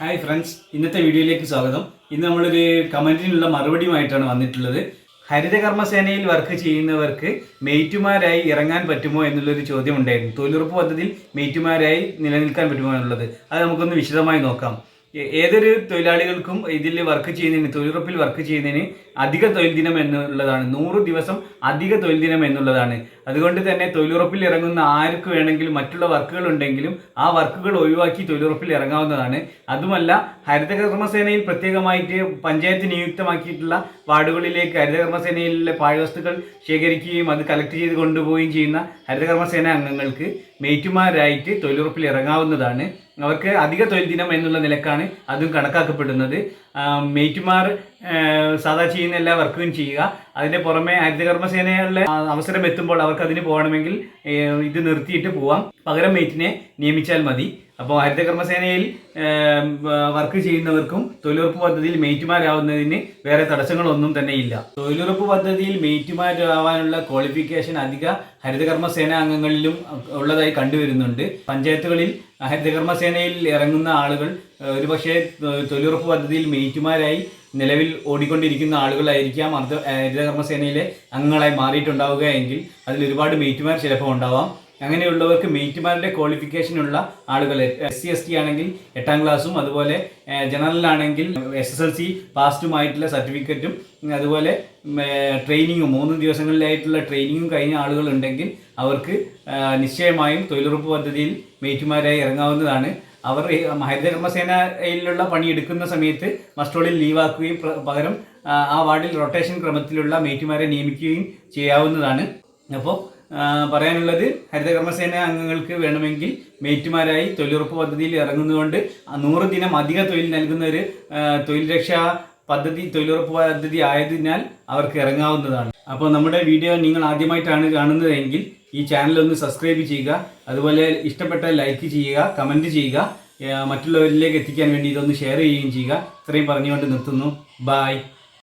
Hi friends ഇന്നത്തെ വീഡിയോയിലേക്ക് സ്വാഗതം. ഇന്ന് നമ്മളൊരു കമന്റിനുള്ള മറുപടിയുമായിട്ടാണ് വന്നിട്ടുള്ളത്. ഹരിതകർമ്മസേനയിൽ വർക്ക് ചെയ്യുന്നവർക്ക് മെയ്റ്റുമാരായി ഇറങ്ങാൻ പറ്റുമോ എന്നുള്ളൊരു ചോദ്യം ഉണ്ടായിരുന്നു. തൊഴിലുറപ്പ് പദ്ധതിയിൽ മെയ്റ്റുമാരായി നിലനിൽക്കാൻ പറ്റുമോ എന്നുള്ളത് അത് നമുക്കൊന്ന് വിശദമായി നോക്കാം. ഏതൊരു തൊഴിലാളികൾക്കും ഇതിൽ വർക്ക് ചെയ്യുന്നതിന് തൊഴിലുറപ്പിൽ വർക്ക് ചെയ്യുന്നതിന് അധിക തൊഴിൽ ദിനം എന്നുള്ളതാണ്. നൂറ് ദിവസം അധിക തൊഴിൽ ദിനം എന്നുള്ളതാണ്. അതുകൊണ്ട് തന്നെ തൊഴിലുറപ്പിൽ ഇറങ്ങുന്ന ആർക്ക് വേണമെങ്കിലും മറ്റുള്ള വർക്കുകൾ ഉണ്ടെങ്കിലും ആ വർക്കുകൾ ഒഴിവാക്കി തൊഴിലുറപ്പിൽ ഇറങ്ങാവുന്നതാണ്. അതുമല്ല ഹരിതകർമ്മസേനയിൽ പ്രത്യേകമായിട്ട് പഞ്ചായത്ത് നിയുക്തമാക്കിയിട്ടുള്ള വാർഡുകളിലേക്ക് ഹരിതകർമ്മസേനയിലെ പാഴ്വസ്തുക്കൾ ശേഖരിക്കുകയും അത് കളക്ട് ചെയ്ത് കൊണ്ടുപോവുകയും ചെയ്യുന്ന ഹരിതകർമ്മസേന അംഗങ്ങൾക്ക് മെയ്റ്റുമാരായിട്ട് തൊഴിലുറപ്പിൽ ഇറങ്ങാവുന്നതാണ്. അവർക്ക് അധിക തൊഴിൽ ദിനം എന്നുള്ള നിലക്കാണ് അതും കണക്കാക്കപ്പെടുന്നത്. മേറ്റുമാർ സാധാ ചെയ്യുന്ന എല്ലാ വർക്കും ചെയ്യുക. അതിന്റെ പുറമെ ഹരിതകർമ്മസേനകളിലെ അവസരം എത്തുമ്പോൾ അവർക്ക് അതിന് പോകണമെങ്കിൽ ഇത് നിർത്തിയിട്ട് പോവാം. പകരം മേറ്റിനെ നിയമിച്ചാൽ മതി. അപ്പോൾ ഹരിതകർമ്മസേനയിൽ വർക്ക് ചെയ്യുന്നവർക്കും തൊഴിലുറപ്പ് പദ്ധതിയിൽ മെയ്റ്റുമാരാവുന്നതിന് വേറെ തടസ്സങ്ങളൊന്നും തന്നെ ഇല്ല. തൊഴിലുറപ്പ് പദ്ധതിയിൽ മെയ്റ്റുമാരാവാനുള്ള ക്വാളിഫിക്കേഷൻ അധിക ഹരിതകർമ്മസേന അംഗങ്ങളിലും ഉള്ളതായി കണ്ടുവരുന്നുണ്ട്. പഞ്ചായത്തുകളിൽ ഹരിതകർമ്മസേനയിൽ ഇറങ്ങുന്ന ആളുകൾ ഒരുപക്ഷെ തൊഴിലുറപ്പ് പദ്ധതിയിൽ മെയ്റ്റുമാരായി നിലവിൽ ഓടിക്കൊണ്ടിരിക്കുന്ന ആളുകളായിരിക്കാം ഹരിതകർമ്മസേനയിലെ അംഗങ്ങളായി മാറിയിട്ടുണ്ടാവുക എങ്കിൽ അതിൽ ഒരുപാട് മെയ്റ്റുമാർ ചിലപ്പോൾ ഉണ്ടാവാം. അങ്ങനെയുള്ളവർക്ക് മെയ്റ്റുമാരുടെ ക്വാളിഫിക്കേഷനുള്ള ആളുകൾ എസ് സി എസ് ടി ആണെങ്കിൽ എട്ടാം ക്ലാസ്സും അതുപോലെ ജനറലാണെങ്കിൽ എസ് എസ് എൽ സി പാസ്റ്റുമായിട്ടുള്ള സർട്ടിഫിക്കറ്റും അതുപോലെ ട്രെയിനിങ്ങും മൂന്ന് ദിവസങ്ങളിലായിട്ടുള്ള ട്രെയിനിങ്ങും കഴിഞ്ഞ ആളുകൾ ഉണ്ടെങ്കിൽ അവർക്ക് നിശ്ചയമായും തൊഴിലുറപ്പ് പദ്ധതിയിൽ മെയ്റ്റുമാരായി ഇറങ്ങാവുന്നതാണ്. അവർ ഹരിതകർമ്മസേനയിലുള്ള പണി എടുക്കുന്ന സമയത്ത് മസ്റ്റോളിൽ ലീവാക്കുകയും പകരം ആ വാർഡിൽ റൊട്ടേഷൻ ക്രമത്തിലുള്ള മേറ്റുമാരെ നിയമിക്കുകയും ചെയ്യാവുന്നതാണ്. അപ്പോൾ പറയാനുള്ളത് ഹരിതകർമ്മസേന അംഗങ്ങൾക്ക് വേണമെങ്കിൽ മേറ്റുമാരായി തൊഴിലുറപ്പ് പദ്ധതിയിൽ ഇറങ്ങുന്നതുകൊണ്ട് നൂറ് ദിനം അധിക തൊഴിൽ നൽകുന്ന ഒരു തൊഴിൽ രക്ഷാ പദ്ധതി തൊഴിലുറപ്പ് പദ്ധതി ആയതിനാൽ അവർക്ക് ഇറങ്ങാവുന്നതാണ്. അപ്പോൾ നമ്മുടെ വീഡിയോ നിങ്ങൾ ആദ്യമായിട്ടാണ് കാണുന്നതെങ്കിൽ ഈ ചാനൽ ഒന്ന് സബ്സ്ക്രൈബ് ചെയ്യുക. അതുപോലെ ഇഷ്ടപ്പെട്ട ലൈക്ക് ചെയ്യുക കമന്റ് ചെയ്യുക. മറ്റുള്ളവരിലേക്ക് എത്തിക്കാൻ വേണ്ടി ഇതൊന്ന് ഷെയർ ചെയ്യുകയും ചെയ്യുക. ഇത്രയും പറഞ്ഞുകൊണ്ട് നിർത്തുന്നു. ബായ്